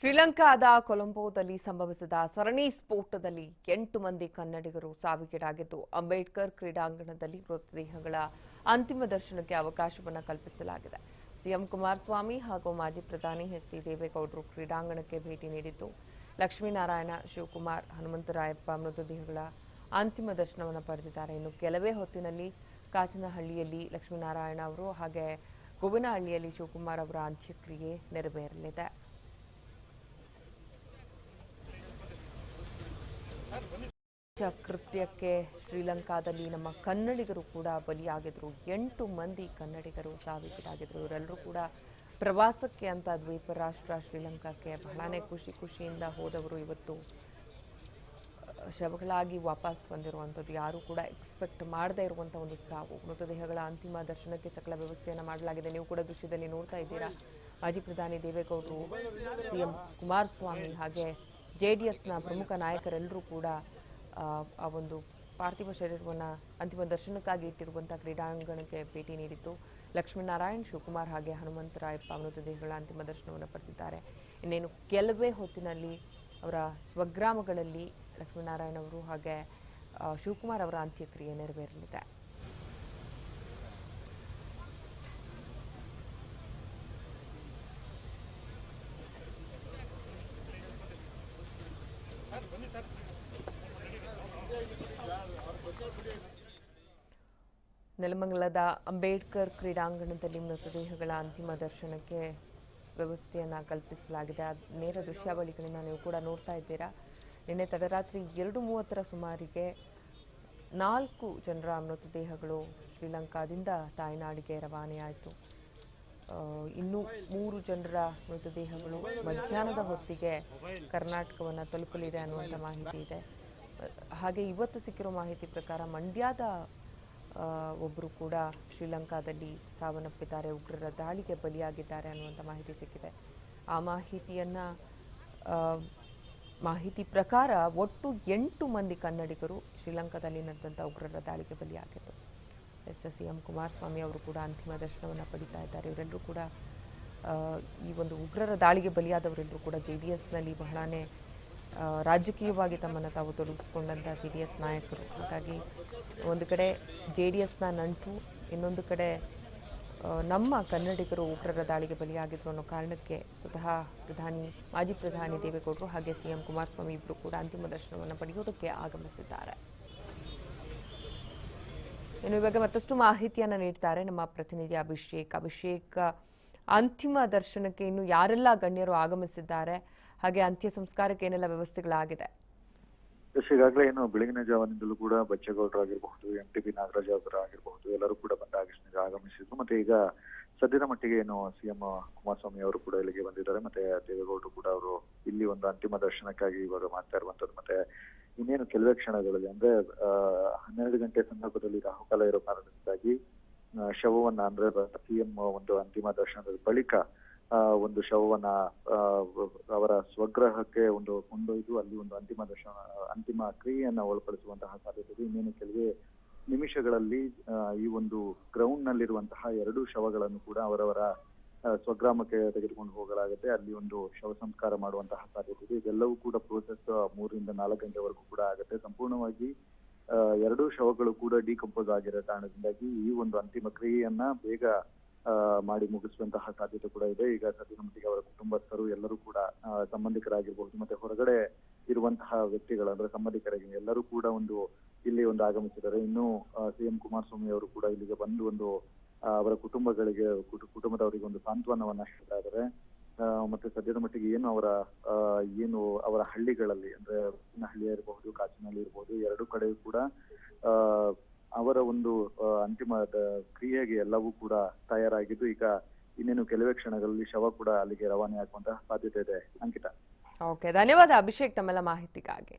ಶ್ರೀಲಂಕಾದ ಕೊಲಂಬೋದಲ್ಲಿ ಸಂಭವಿಸಿದ ಸರಣಿ ಸ್ಫೋಟದಲ್ಲಿ ಎಂಟು ಮಂದಿ ಕನ್ನಡಿಗರು ಸಾವಿಗೀಡಾಗಿದ್ದು, ಅಂಬೇಡ್ಕರ್ ಕ್ರೀಡಾಂಗಣದಲ್ಲಿ ಮೃತದೇಹಗಳ ಅಂತಿಮ ದರ್ಶನಕ್ಕೆ ಅವಕಾಶವನ್ನು ಕಲ್ಪಿಸಲಾಗಿದೆ. ಸಿಎಂ ಕುಮಾರಸ್ವಾಮಿ ಹಾಗೂ ಮಾಜಿ ಪ್ರಧಾನಿ ಎಚ್ ಡಿ ದೇವೇಗೌಡರು ಕ್ರೀಡಾಂಗಣಕ್ಕೆ ಭೇಟಿ ನೀಡಿದ್ದು, ಲಕ್ಷ್ಮೀನಾರಾಯಣ, ಶಿವಕುಮಾರ್, ಹನುಮಂತರಾಯಪ್ಪ ಮೃತದೇಹಗಳ ಅಂತಿಮ ದರ್ಶನವನ್ನು ಪಡೆದಿದ್ದಾರೆ. ಇನ್ನು ಕೆಲವೇ ಹೊತ್ತಿನಲ್ಲಿ ಕಾಚನಹಳ್ಳಿಯಲ್ಲಿ ಲಕ್ಷ್ಮೀನಾರಾಯಣ ಅವರು ಹಾಗೆ ಗೋವಿನಹಳ್ಳಿಯಲ್ಲಿ ಶಿವಕುಮಾರ್ ಅವರ ಅಂತ್ಯಕ್ರಿಯೆ ನೆರವೇರಲಿದೆ. ಕೃತ್ಯಕ್ಕೆ ಶ್ರೀಲಂಕಾದಲ್ಲಿ ನಮ್ಮ ಕನ್ನಡಿಗರು ಕೂಡ ಬಲಿಯಾಗಿದ್ರು. ಎಂಟು ಮಂದಿ ಕನ್ನಡಿಗರು ಸಾವಿಗೀಡಾಗಿದ್ರು ಇವರೆಲ್ಲರೂ ಕೂಡ ಪ್ರವಾಸಕ್ಕೆ ಅಂತ ದ್ವೀಪ ರಾಷ್ಟ್ರ ಶ್ರೀಲಂಕಾಕ್ಕೆ ಬಹಳನೇ ಖುಷಿ ಖುಷಿಯಿಂದ ಹೋದವರು ಇವತ್ತು. ಶವಗಳಾಗಿ ವಾಪಸ್ ಬಂದಿರುವಂಥದ್ದು ಯಾರೂ ಕೂಡ ಎಕ್ಸ್ಪೆಕ್ಟ್ ಮಾಡದೇ ಇರುವಂಥ ಒಂದು ಸಾವು. ಮೃತದೇಹಗಳ ಅಂತಿಮ ದರ್ಶನಕ್ಕೆ ಸಕಲ ವ್ಯವಸ್ಥೆಯನ್ನು ಮಾಡಲಾಗಿದೆ. ನೀವು ಕೂಡ ದೃಶ್ಯದಲ್ಲಿ ನೋಡ್ತಾ ಇದ್ದೀರಾ. ಮಾಜಿ ಪ್ರಧಾನಿ ದೇವೇಗೌಡರು, ಸಿಎಂ ಕುಮಾರಸ್ವಾಮಿ ಹಾಗೆ ಜೆ ಡಿ ಎಸ್ನ ಪ್ರಮುಖ ನಾಯಕರೆಲ್ಲರೂ ಕೂಡ ಆ, ಒಂದು ಪಾರ್ಥಿವ ಶರೀರವನ್ನು ಅಂತಿಮ ದರ್ಶನಕ್ಕಾಗಿ ಇಟ್ಟಿರುವಂಥ ಕ್ರೀಡಾಂಗಣಕ್ಕೆ ಭೇಟಿ ನೀಡಿತ್ತು ಲಕ್ಷ್ಮೀನಾರಾಯಣ್ ಶಿವಕುಮಾರ್ ಹಾಗೆ ಹನುಮಂತರಾಯಪ್ಪ ಮೃತದೇಹಗಳ ಅಂತಿಮ ದರ್ಶನವನ್ನು ಪಡೆದಿದ್ದಾರೆ. ಇನ್ನೇನು ಕೆಲವೇ ಹೊತ್ತಿನಲ್ಲಿ ಅವರ ಸ್ವಗ್ರಾಮಗಳಲ್ಲಿ ಲಕ್ಷ್ಮೀನಾರಾಯಣ್ ಅವರು ಹಾಗೆ ಶಿವಕುಮಾರ್ ಅವರ ಅಂತ್ಯಕ್ರಿಯೆ ನೆರವೇರಲಿದೆ. ನೆಲಮಂಗಲದ ಅಂಬೇಡ್ಕರ್ ಕ್ರೀಡಾಂಗಣದಲ್ಲಿ ಮೃತದೇಹಗಳ ಅಂತಿಮ ದರ್ಶನಕ್ಕೆ ವ್ಯವಸ್ಥೆಯನ್ನು ಕಲ್ಪಿಸಲಾಗಿದೆ. ನೇರ ದೃಶ್ಯಾವಳಿಗಳನ್ನು ನೀವು ಕೂಡ ನೋಡ್ತಾ ಇದ್ದೀರಾ. ನಿನ್ನೆ ತಡರಾತ್ರಿ ಎರಡು ಮೂವತ್ತರ ಸುಮಾರಿಗೆ ನಾಲ್ಕು ಜನರ ಮೃತದೇಹಗಳು ಶ್ರೀಲಂಕಾದಿಂದ ತಾಯ್ನಾಡಿಗೆ ರವಾನೆಯಾಯಿತು. ಇನ್ನು ಮೂರು ಜನರ ಮೃತದೇಹಗಳು ಮಧ್ಯಾಹ್ನದ ಹೊತ್ತಿಗೆ ಕರ್ನಾಟಕವನ್ನು ತಲುಪಲಿದೆ ಅನ್ನುವಂಥ ಮಾಹಿತಿ ಇದೆ. ಹಾಗೆ ಇವತ್ತು ಸಿಕ್ಕಿರೋ ಮಾಹಿತಿ ಪ್ರಕಾರ ಮಂಡ್ಯದ ಒಬ್ಬರು ಕೂಡ ಶ್ರೀಲಂಕಾದಲ್ಲಿ ಸಾವನ್ನಪ್ಪಿದ್ದಾರೆ, ಉಗ್ರರ ದಾಳಿಗೆ ಬಲಿಯಾಗಿದ್ದಾರೆ ಅನ್ನುವಂಥ ಮಾಹಿತಿ ಸಿಕ್ಕಿದೆ. ಆ ಮಾಹಿತಿಯನ್ನು ಮಾಹಿತಿ ಪ್ರಕಾರ ಒಟ್ಟು ಎಂಟು ಮಂದಿ ಕನ್ನಡಿಗರು ಶ್ರೀಲಂಕಾದಲ್ಲಿ ನಡೆದಂಥ ಉಗ್ರರ ದಾಳಿಗೆ ಬಲಿಯಾಗಿದ್ದು. S S C M Kumaraswamy ಅವರು ಕೂಡ ಅಂತಿಮ ದರ್ಶನವನ್ನು ಪಡಿತಾ ಇದ್ದಾರೆ. ಇವರೆಲ್ಲರೂ ಕೂಡ ಈ ಒಂದು ಉಗ್ರರ ದಾಳಿಗೆ ಬಲಿಯಾದವರೆಲ್ಲರೂ ಕೂಡ ಜೆ ಡಿ ಎಸ್ನಲ್ಲಿ ಬಹಳನೇ ರಾಜಕೀಯವಾಗಿ ತಮ್ಮನ್ನು ತಾವು ತೊಡಗಿಸ್ಕೊಂಡಂಥ ಜೆ ಡಿ ಎಸ್ ನಾಯಕರು. ಹಾಗಾಗಿ ಒಂದು ಕಡೆ ಜೆ ಡಿ ಎಸ್ನ ನಂಟು, ಇನ್ನೊಂದು ಕಡೆ ನಮ್ಮ ಕನ್ನಡಿಗರು ಉಗ್ರರ ದಾಳಿಗೆ ಬಲಿಯಾಗಿದ್ರು ಅನ್ನೋ ಕಾರಣಕ್ಕೆ ಸ್ವತಃ ಪ್ರಧಾನಿ, ಮಾಜಿ ಪ್ರಧಾನಿ ದೇವೇಗೌಡರು ಹಾಗೆ ಸಿ ಎಂ ಕುಮಾರಸ್ವಾಮಿ ಇಬ್ಬರು ಕೂಡ ಅಂತಿಮ ದರ್ಶನವನ್ನು ಪಡೆಯೋದಕ್ಕೆ ಆಗಮಿಸಿದ್ದಾರೆ. ಇನ್ನು ಇವಾಗ ಮತ್ತಷ್ಟು ಮಾಹಿತಿಯನ್ನು ನೀಡ್ತಾರೆ ನಮ್ಮ ಪ್ರತಿನಿಧಿ ಅಭಿಷೇಕ್. ಅಭಿಷೇಕ್ ಅಂತಿಮ ದರ್ಶನಕ್ಕೆ ಇನ್ನು ಯಾರೆಲ್ಲ ಗಣ್ಯರು ಆಗಮಿಸಿದ್ದಾರೆ? ಹಾಗೆ ಅಂತ್ಯ ಸಂಸ್ಕಾರಕ್ಕೆ ಏನೆಲ್ಲ ವ್ಯವಸ್ಥೆಗಳಾಗಿದೆ? ಈಗಾಗಲೇ ಏನು ಬೆಳಗಿನ ಜಾವದಿಂದಲೂ ಕೂಡ ಬಚ್ಚೇಗೌಡರಾಗಿರಬಹುದು, ಎಂ ಟಿ ಬಿ ನಾಗರಾಜ್ ಅವರ ಆಗಿರಬಹುದು ಎಲ್ಲರೂ ಕೂಡ ಬಂದ ಆಗಸ್ಟ್ ಆಗಮಿಸಿದ್ರು ಮತ್ತೆ ಈಗ ಸದ್ಯದ ಮಟ್ಟಿಗೆ ಏನು ಸಿಎಂ ಕುಮಾರಸ್ವಾಮಿ ಅವರು ಕೂಡ ಇಲ್ಲಿಗೆ ಬಂದಿದ್ದಾರೆ. ಮತ್ತೆ ದೇವೇಗೌಡರು ಕೂಡ ಅವರು ಇಲ್ಲಿ ಒಂದು ಅಂತಿಮ ದರ್ಶನಕ್ಕಾಗಿ ಇವಾಗ ಮಾಡ್ತಾ ಇರುವಂತದ್ದು. ಮತ್ತೆ ಇನ್ನೇನು ಕೆಲವೇ ಕ್ಷಣಗಳಲ್ಲಿ, ಅಂದ್ರೆ ಹನ್ನೆರಡು ಗಂಟೆ ಸಂದರ್ಭದಲ್ಲಿ ರಾಹುಕಾಲ ಇರೋ ಕಾರಣದಿಂದಾಗಿ ಶವವನ್ನ ಅಂದ್ರೆ ಸಿಎಂ ಒಂದು ಅಂತಿಮ ದರ್ಶನದ ಬಳಿಕ ಒಂದು ಶವವನ್ನ ಅವರ ಸ್ವಗ್ರಹಕ್ಕೆ ಒಂದು ಕೊಂಡೊಯ್ದು ಅಲ್ಲಿ ಒಂದು ಅಂತಿಮ ದರ್ಶನ, ಅಂತಿಮ ಕ್ರಿಯೆಯನ್ನ ಒಳಪಡಿಸುವಂತಹ ಸಾಧ್ಯತೆ ಇದೆ. ಇನ್ನೇನು ಕೆಲವೇ ನಿಮಿಷಗಳಲ್ಲಿ ಈ ಒಂದು ಗ್ರೌಂಡ್ ನಲ್ಲಿರುವಂತಹ ಎರಡು ಶವಗಳನ್ನು ಕೂಡ ಅವರವರ ಸ್ವಗ್ರಾಮಕ್ಕೆ ತೆಗೆದುಕೊಂಡು ಹೋಗಲಾಗುತ್ತೆ. ಅಲ್ಲಿ ಒಂದು ಶವ ಸಂಸ್ಕಾರ ಮಾಡುವಂತಹ ಸಾಧ್ಯತೆ ಇದೆ. ಇದೆಲ್ಲವೂ ಕೂಡ ಪ್ರೋಸೆಸ್ ಮೂರರಿಂದ ನಾಲ್ಕು ಗಂಟೆವರೆಗೂ ಕೂಡ ಆಗುತ್ತೆ. ಸಂಪೂರ್ಣವಾಗಿ ಎರಡೂ ಶವಗಳು ಕೂಡ ಡಿಕಂಪೋಸ್ ಆಗಿರೋ ಕಾರಣದಿಂದಾಗಿ ಈ ಒಂದು ಅಂತಿಮ ಕ್ರಿಯೆಯನ್ನ ಬೇಗ ಮಾಡಿ ಮುಗಿಸುವಂತಹ ಸಾಧ್ಯತೆ ಕೂಡ ಇದೆ. ಈಗ ಸದ್ಯದ ಮಟ್ಟಿಗೆ ಅವರ ಕುಟುಂಬಸ್ಥರು ಎಲ್ಲರೂ ಕೂಡ ಸಂಬಂಧಿಕರಾಗಿರ್ಬೋದು ಸಂಬಂಧಿಕರಾಗಿರ್ಬಹುದು ಮತ್ತೆ ಹೊರಗಡೆ ಇರುವಂತಹ ವ್ಯಕ್ತಿಗಳು, ಅಂದ್ರೆ ಸಂಬಂಧಿಕರಾಗಿ ಎಲ್ಲರೂ ಕೂಡ ಒಂದು ಇಲ್ಲಿ ಒಂದು ಆಗಮಿಸಿದ್ದಾರೆ. ಇನ್ನು ಸಿಎಂ ಕುಮಾರಸ್ವಾಮಿ ಅವರು ಕೂಡ ಇಲ್ಲಿಗೆ ಬಂದು ಒಂದು ಅವರ ಕುಟುಂಬಗಳಿಗೆ, ಕುಟು- ಕುಟುಂಬದವರಿಗೆ ಒಂದು ಸಾಂತ್ವನವನ್ನ ಹೇಳ್ತಾ ಇದ್ದಾರೆ. ಮತ್ತೆ ಸದ್ಯದ ಮಟ್ಟಿಗೆ ಏನು ಅವರ ಏನು ಅವರ ಹಳ್ಳಿಗಳಲ್ಲಿ, ಅಂದ್ರೆ ಹಳ್ಳಿ ಇರಬಹುದು ಕಾಚಿನಹಳ್ಳಿ ಇರಬಹುದು ಎರಡು ಕಡೆ ಕೂಡ ಅವರ ಒಂದು ಅಂತಿಮ ಕ್ರಿಯೆಗೆ ಎಲ್ಲವೂ ಕೂಡ ತಯಾರಾಗಿದ್ದು, ಈಗ ಇನ್ನೇನು ಕೆಲವೇ ಕ್ಷಣಗಳಲ್ಲಿ ಶವ ಕೂಡ ಅಲ್ಲಿಗೆ ರವಾನೆ ಆಗುವಂತಹ ಸಾಧ್ಯತೆ ಇದೆ. ಅಂಕಿತ. ಓಕೆ ಧನ್ಯವಾದ ಅಭಿಷೇಕ್ ತಮ್ಮೆಲ್ಲ ಮಾಹಿತಿಗಾಗಿ.